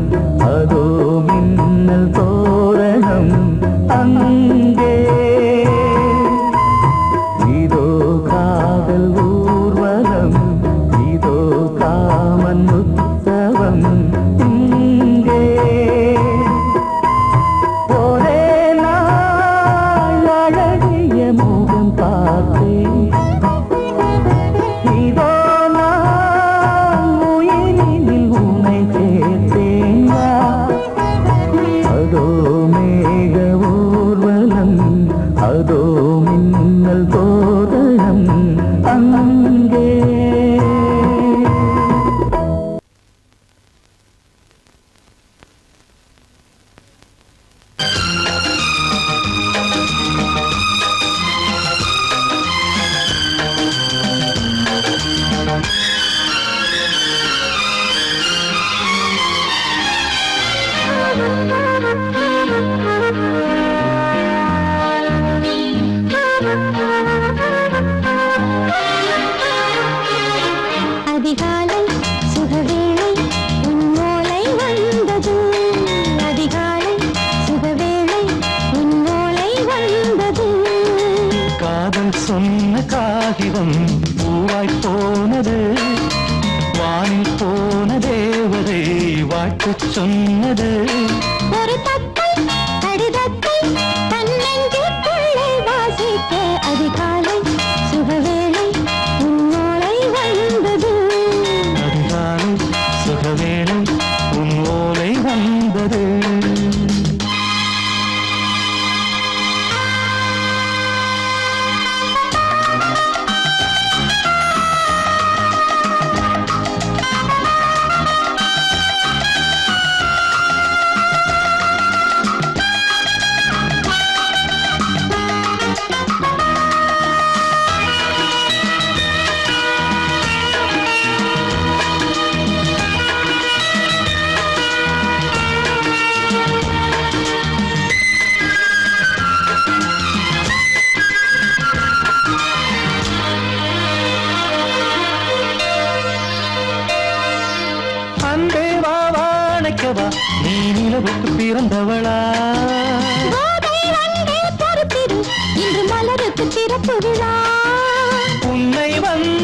음. 아도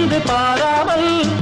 வந்து பாராமல்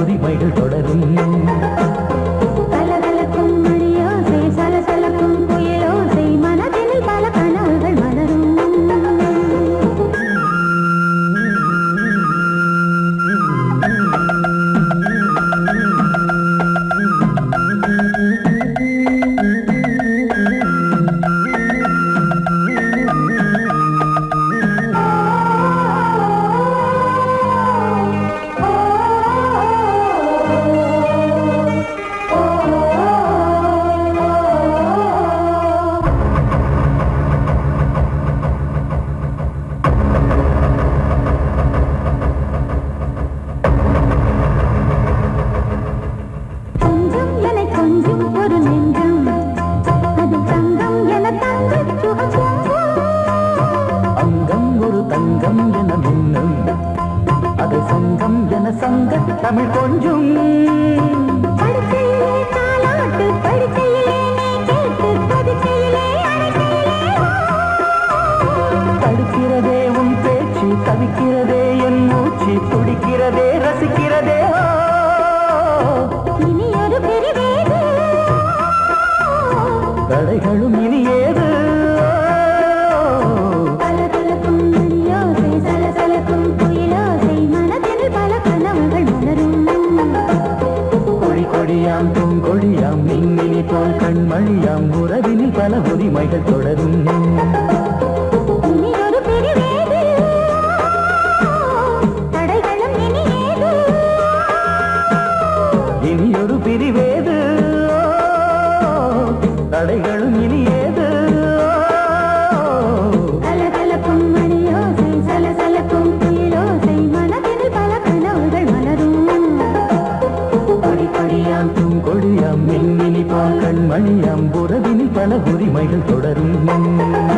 உரிமை ரசிக்கிறதே. இனி ஒரு பெரிய கடைகளும் Música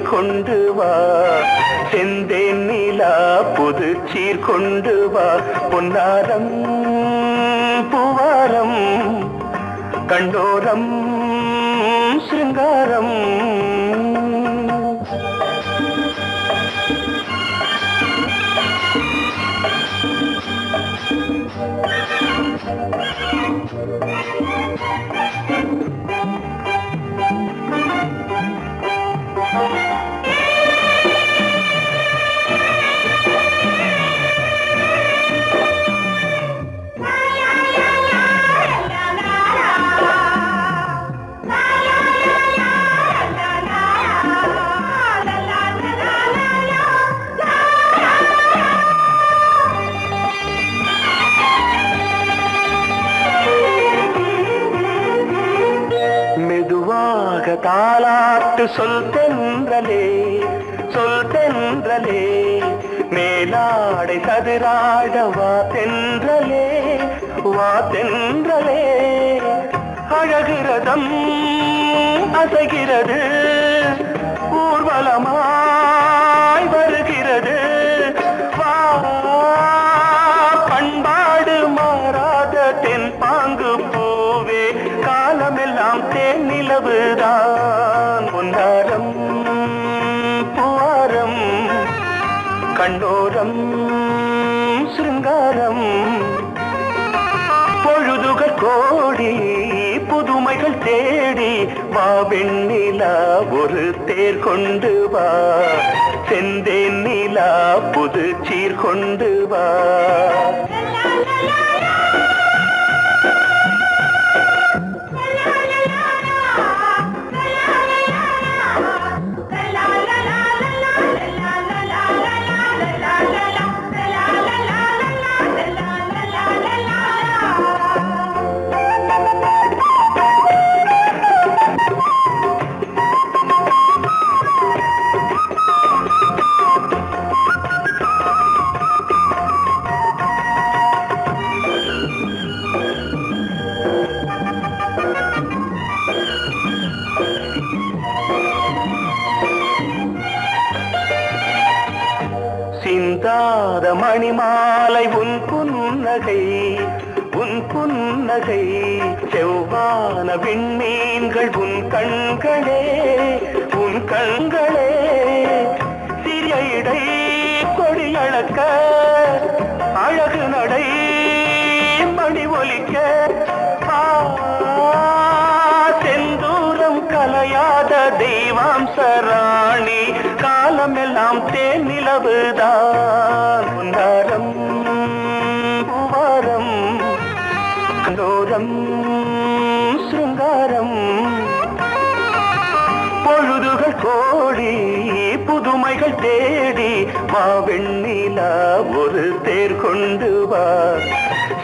சீர் கொண்டு வா. செந்தேன் நிலா புது சீர் கொண்டு வா. பொன்னாரம் புவாரம் கண்டோரம் சிங்காரம் பாட்டு சொல் தென்றலே சொல் தென்றலே. மேலாடை கதிராட வா தென்றலே வா தென்றலே. அழகிறதம் அசைகிறது ஊர்வலமா வா வெண்ணிலா ஒரு தேர் கொண்டு வா. செந்தேன் நிலா புது சீர் கொண்டு வா. அழகான விண்மீன்கள் உன் கண்களே உன் கண்களே. சிறிய இடை கொடி அளக்க அழகு நடை மணி ஒலிக்க. செந்தூரம் கலையாத தெய்வாம் சராணி காலமெல்லாம் தேன் நிலவுதான். தேடி மா வெண்ணிலா ஒரு தேர் கொண்டு வா.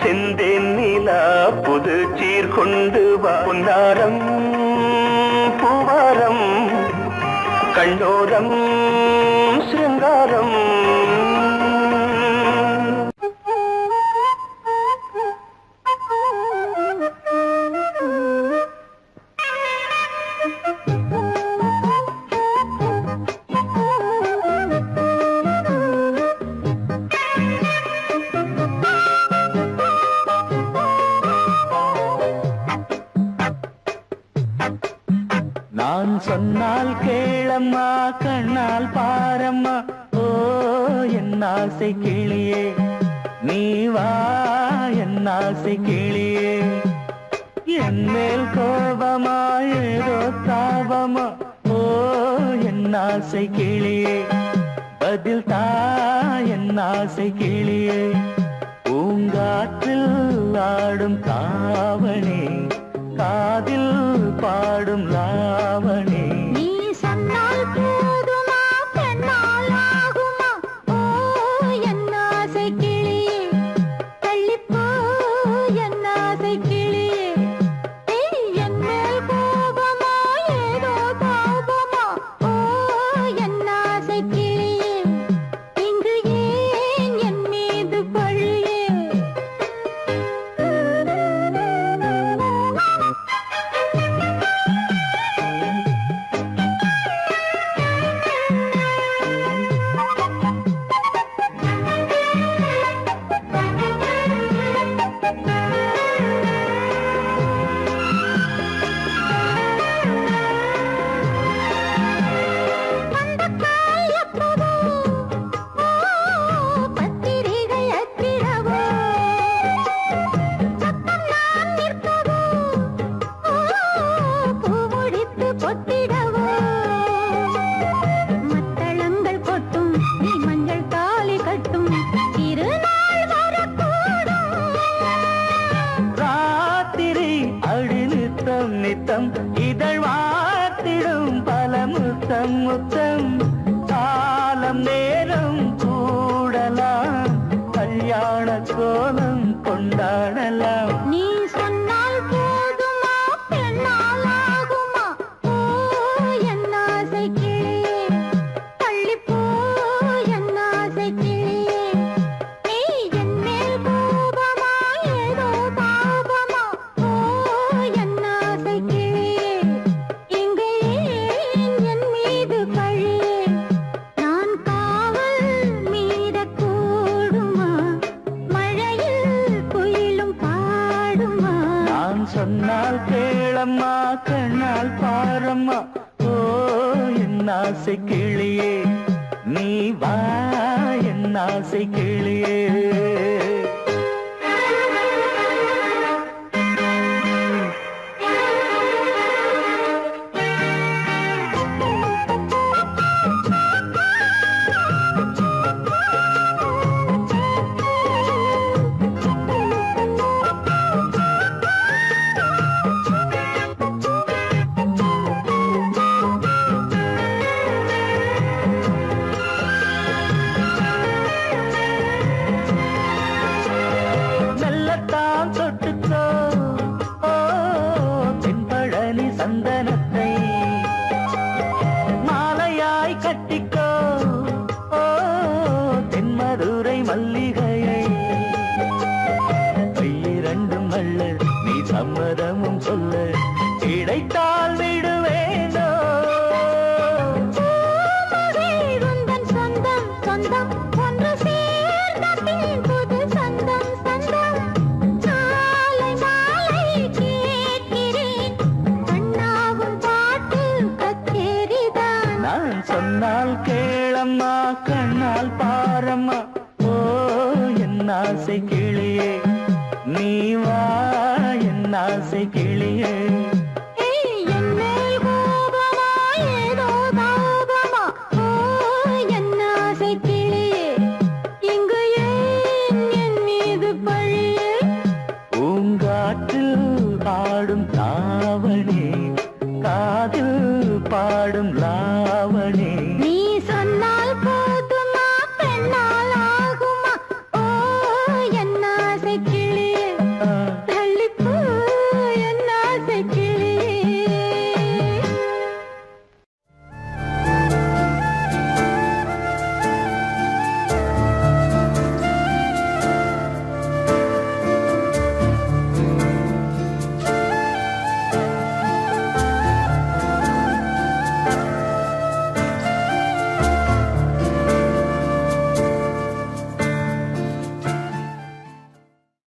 செந்தேன் நிலா புது சீர் கொண்டு வா. பொன்னாரம் பூவாரம் கண்ணோரம் சிருங்காரம் பாடும்